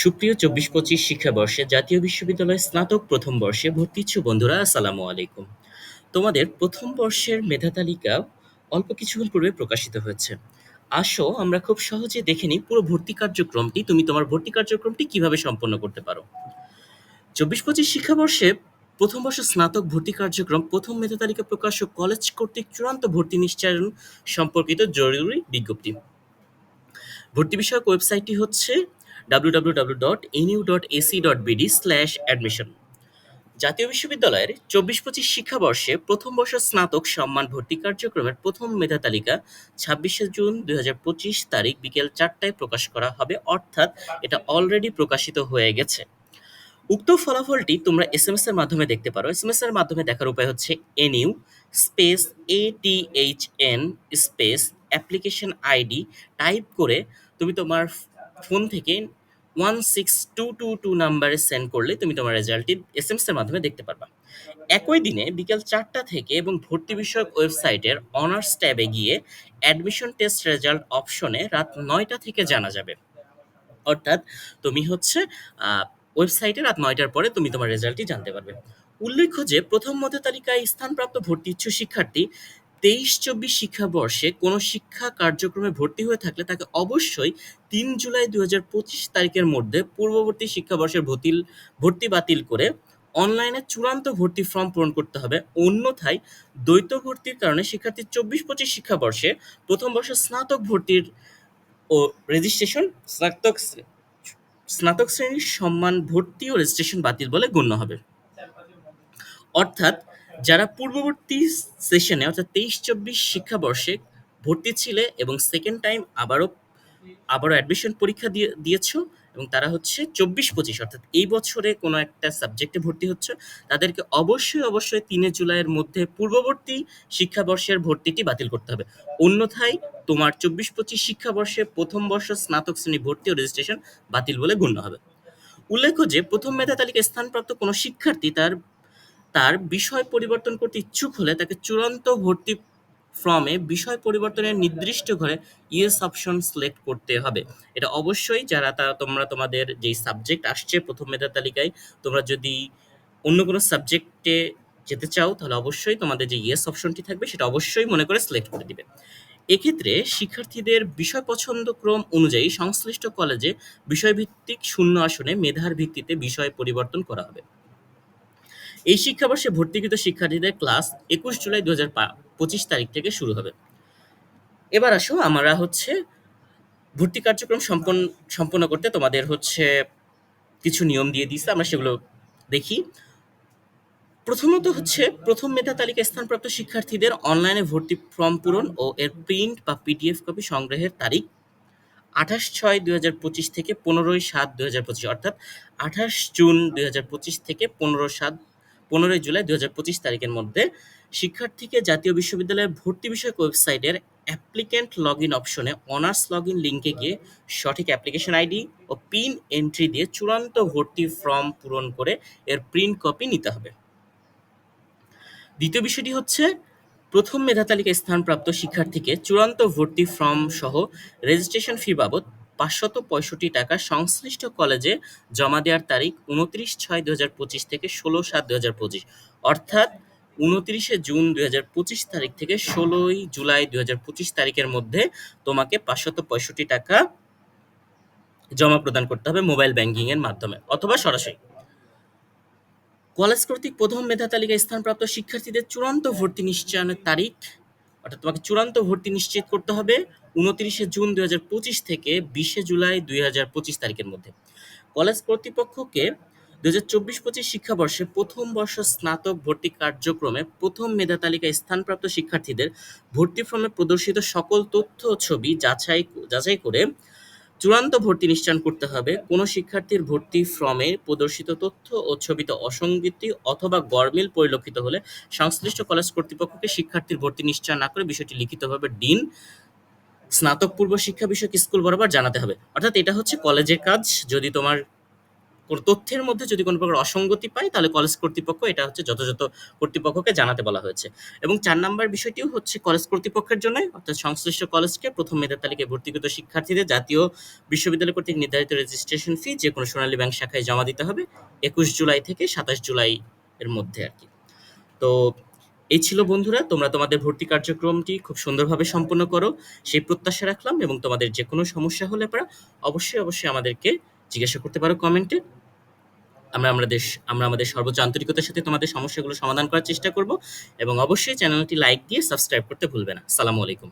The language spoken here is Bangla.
সুপ্রিয় চব্বিশ পঁচিশ শিক্ষাবর্ষে জাতীয় বিশ্ববিদ্যালয়ের স্নাতক প্রথম বর্ষে ভর্তি ইচ্ছুক বন্ধুরা, আসসালামু আলাইকুম। তোমাদের প্রথম বর্ষের মেধা তালিকা অল্প কিছুক্ষণ পূর্বে প্রকাশিত হয়েছে। আসো, আমরা খুব সহজে দেখে নিই পুরো ভর্তি কার্যক্রমটি, তুমি তোমার ভর্তি কার্যক্রমটি কীভাবে সম্পন্ন করতে পারো। চব্বিশ পঁচিশ শিক্ষাবর্ষে প্রথম বর্ষ স্নাতক ভর্তি কার্যক্রম, প্রথম মেধা তালিকা প্রকাশ ও কলেজ কর্তৃক চূড়ান্ত ভর্তি নিশ্চয়ন সম্পর্কিত জরুরি বিজ্ঞপ্তি। ভর্তি বিষয়ক ওয়েবসাইটটি হচ্ছে www.nu.ac.bd/admission জাতীয় বিশ্ববিদ্যালয়ের চব্বিশ পঁচিশ শিক্ষাবর্ষে প্রথম বর্ষ স্নাতক সম্মান ভর্তি কার্যক্রমের প্রথম মেধা তালিকা ছাব্বিশে জুন দুই হাজার পঁচিশ তারিখ বিকেল চারটায় প্রকাশ করা হবে, অর্থাৎ এটা অলরেডি প্রকাশিত হয়ে গেছে। উক্ত ফলাফলটি তোমরা এস এম এস এর মাধ্যমে দেখতে পারো। এস এম এস এর মাধ্যমে দেখার উপায় হচ্ছে NU space A T H N space application ID. Type করে তুমি তোমার ফোন থেকে one six two two two নাম্বারে সেন্ড করলে তুমি তোমার রেজাল্টটি এস এম এর মাধ্যমে দেখতে পারবা। একই দিনে বিকেল চারটা থেকে এবং ভর্তি বিষয়ক ওয়েবসাইটের অনার্স ট্যাবে গিয়ে অ্যাডমিশন টেস্ট রেজাল্ট অপশনে রাত নয়টা থেকে জানা যাবে। অর্থাৎ তুমি হচ্ছে ওয়েবসাইটে রাত নয়টার পরে তুমি তোমার রেজাল্টটি জানতে পারবে। উল্লেখ্য যে প্রথম মধ্যে তালিকায় স্থানপ্রাপ্ত ভর্তি ইচ্ছুক শিক্ষার্থী তেইশ চব্বিশ শিক্ষাবর্ষে কোনো শিক্ষা কার্যক্রমে ভর্তি হয়ে থাকলে তাকে অবশ্যই তিন জুলাই দু হাজার পঁচিশ তারিখের মধ্যে পূর্ববর্তী শিক্ষাবর্ষের ভর্তি ভর্তি বাতিল করে অনলাইনে চূড়ান্ত ভর্তি ফর্ম পূরণ করতে হবে। অন্যথায় দ্বৈত ভর্তির কারণে শিক্ষার্থী চব্বিশ পঁচিশ শিক্ষাবর্ষে প্রথম বর্ষের স্নাতক ভর্তির ও রেজিস্ট্রেশন স্নাতক স্নাতক শ্রেণির সম্মান ভর্তি ও রেজিস্ট্রেশন বাতিল বলে গণ্য হবে। অর্থাৎ যারা পূর্ববর্তী সেশনে অর্থাৎ তেইশ, চব্বিশ শিক্ষাবর্ষে ভর্তি ছিলে এবং সেকেন্ড টাইম আবারও আবারও অ্যাডমিশন পরীক্ষা দিয়ে, দিয়েছ এবং তারা হচ্ছে চব্বিশ, পঁচিশ, অর্থাৎ এই বছরে কোনো একটা সাবজেক্টে ভর্তি হচ্ছে, তাদেরকে অবশ্যই অবশ্যই তিনে জুলাইয়ের মধ্যে পূর্ববর্তী শিক্ষাবর্ষের ভর্তিটি বাতিল করতে হবে। অন্যথায় তোমার চব্বিশ, পঁচিশ শিক্ষাবর্ষে প্রথম বর্ষ স্নাতক শ্রেণি ভর্তি ও রেজিস্ট্রেশন বাতিল বলে গণ্য হবে। উল্লেখ্য যে, প্রথম মেধা তালিকায় স্থানপ্রাপ্ত কোনো শিক্ষার্থী তার তার বিষয় পরিবর্তন করতে ইচ্ছুক হলে তাকে চূড়ান্ত ভর্তি ফর্মে বিষয় পরিবর্তনের নির্দিষ্ট ঘরে ইয়েস অপশন সিলেক্ট করতে হবে। এটা অবশ্যই যারা তা তোমরা তোমাদের যেই সাবজেক্ট আসছে প্রথম মেধা তালিকায়, তোমরা যদি অন্য কোনো সাবজেক্টে যেতে চাও, তাহলে অবশ্যই তোমাদের যে ইয়েস অপশনটি থাকবে সেটা অবশ্যই মনে করে সিলেক্ট করে দিবে। এক্ষেত্রে শিক্ষার্থীদের বিষয় পছন্দ ক্রম অনুযায়ী সংশ্লিষ্ট কলেজে বিষয়ভিত্তিক শূন্য আসনে মেধার ভিত্তিতে বিষয় পরিবর্তন করা হবে। এই শিক্ষাবর্ষে ভর্তিকৃত শিক্ষার্থীদের ক্লাস একুশ জুলাই দু পঁচিশ তারিখ থেকে শুরু হবে। এবার আসো, আমরা হচ্ছে ভর্তি কার্যক্রম সম্পন্ন সম্পন্ন করতে তোমাদের হচ্ছে কিছু নিয়ম দিয়ে দিচ্ছে আমরা সেগুলো দেখি। প্রথমত হচ্ছে, প্রথম মেধা তালিকায় স্থানপ্রাপ্ত শিক্ষার্থীদের অনলাইনে ভর্তি ফর্ম পূরণ ও এর প্রিন্ট বা পিডিএফ কপি সংগ্রহের তারিখ আঠাশ ছয় দুই হাজার পঁচিশ থেকে পনেরোই সাত দুই হাজার পঁচিশ, অর্থাৎ আঠাশ জুন দুই হাজার পঁচিশ থেকে পনেরো সাত পনেরোই জুলাই দু হাজার পঁচিশ তারিখের মধ্যে শিক্ষার্থীকে জাতীয় বিশ্ববিদ্যালয়ের ভর্তি বিষয়ক ওয়েবসাইটের অ্যাপ্লিক্যান্ট লগ ইন অপশনে অনার্স লগ ইন লিঙ্কে গিয়ে সঠিক অ্যাপ্লিকেশন আইডি ও পিন এন্ট্রি দিয়ে চূড়ান্ত ভর্তি ফর্ম পূরণ করে এর প্রিন্ট কপি নিতে হবে। দ্বিতীয় বিষয়টি হচ্ছে, প্রথম মেধা তালিকায় স্থানপ্রাপ্ত শিক্ষার্থীকে চূড়ান্ত ভর্তি ফর্ম সহ রেজিস্ট্রেশন ফি বাবদ পাঁচশত পঁয়ষট্টি টাকা সংশ্লিষ্ট কলেজে জমা দেওয়ার তারিখ উনত্রিশ ছয় দু হাজার পঁচিশ থেকে ষোলো সাত দু হাজার পঁচিশ, অর্থাৎ উনত্রিশে জুন দুই হাজার পঁচিশ তারিখ থেকে ষোলোই জুলাই দুই হাজার পঁচিশ তারিখের মধ্যে তোমাকে পাঁচশত পঁয়ষট্টি টাকা জমা প্রদান করতে হবে মোবাইল ব্যাংকিং এর মাধ্যমে, অথবা সরাসরি। কলেজ কর্তৃক প্রথম মেধা তালিকায় স্থানপ্রাপ্ত শিক্ষার্থীদের চূড়ান্ত ভর্তি নিশ্চয়নের তারিখ অর্থাৎ তোমাকে চূড়ান্ত ভর্তি নিশ্চিত করতে হবে উনত্রিশে জুন দুই থেকে বিশে জুলাই দুই হাজার পঁচিশ তারিখের মধ্যে। কলেজ কর্তৃপক্ষকে দু হাজার চব্বিশ পঁচিশ শিক্ষাবর্ষে প্রথম বর্ষ স্নাতক ভর্তি কার্যক্রমে প্রথম মেধা তালিকায় স্থানপ্রাপ্ত শিক্ষার্থীদের ভর্তি ফর্মে প্রদর্শিত সকল তথ্য ছবি যাচাই যাচাই করে চূড়ান্ত ভর্তি নিশ্চয়ন করতে হবে। কোনো শিক্ষার্থীর ভর্তি ফর্মে প্রদর্শিত তথ্য ও ছবিতে অসঙ্গতি অথবা গরমিল পরিলক্ষিত হলে সংশ্লিষ্ট কলেজ কর্তৃপক্ষকে শিক্ষার্থীর ভর্তি নিশ্চয় না করে বিষয়টি লিখিতভাবে ডিন। স্নাতক পূর্ব শিক্ষা বিষয়ক স্কুল বরাবর জানাতে হবে। অর্থাৎ এটা হচ্ছে কলেজের কাজ। যদি তোমার তথ্যের মধ্যে যদি কোনো প্রকার অসঙ্গতি পায়, তাহলে কলেজ কর্তৃপক্ষ এটা হচ্ছে যথাযথ কর্তৃপক্ষকে জানাতে বলা হয়েছে। এবং চার নাম্বার বিষয়টিও হচ্ছে কলেজ কর্তৃপক্ষের জন্য অর্থাৎ সংশ্লিষ্ট কলেজকে প্রথম মেধার তালিকায় ভর্তিকৃত শিক্ষার্থীদের জাতীয় বিশ্ববিদ্যালয় কর্তৃক নির্ধারিত রেজিস্ট্রেশন ফি যে কোনো সোনালী ব্যাংক শাখায় জমা দিতে হবে একুশ জুলাই থেকে সাতাশ জুলাই এর মধ্যে আর কি। তো এই ছিল বন্ধুরা, তোমরা তোমাদের ভর্তি কার্যক্রমটি খুব সুন্দরভাবে সম্পন্ন করো, সেই প্রত্যাশা রাখলাম এবং তোমাদের যে কোনো সমস্যা হলে পরে অবশ্যই অবশ্যই আমাদেরকে জিজ্ঞাসা করতে পারো কমেন্টে আমরা আমাদের আমরা আমাদের সর্বোচ্চ আন্তরিকতার সাথে তোমাদের সমস্যাগুলো সমাধান করার চেষ্টা করব এবং অবশ্যই চ্যানেলটি লাইক দিয়ে সাবস্ক্রাইব করতে ভুলবে না। সালামু আলাইকুম।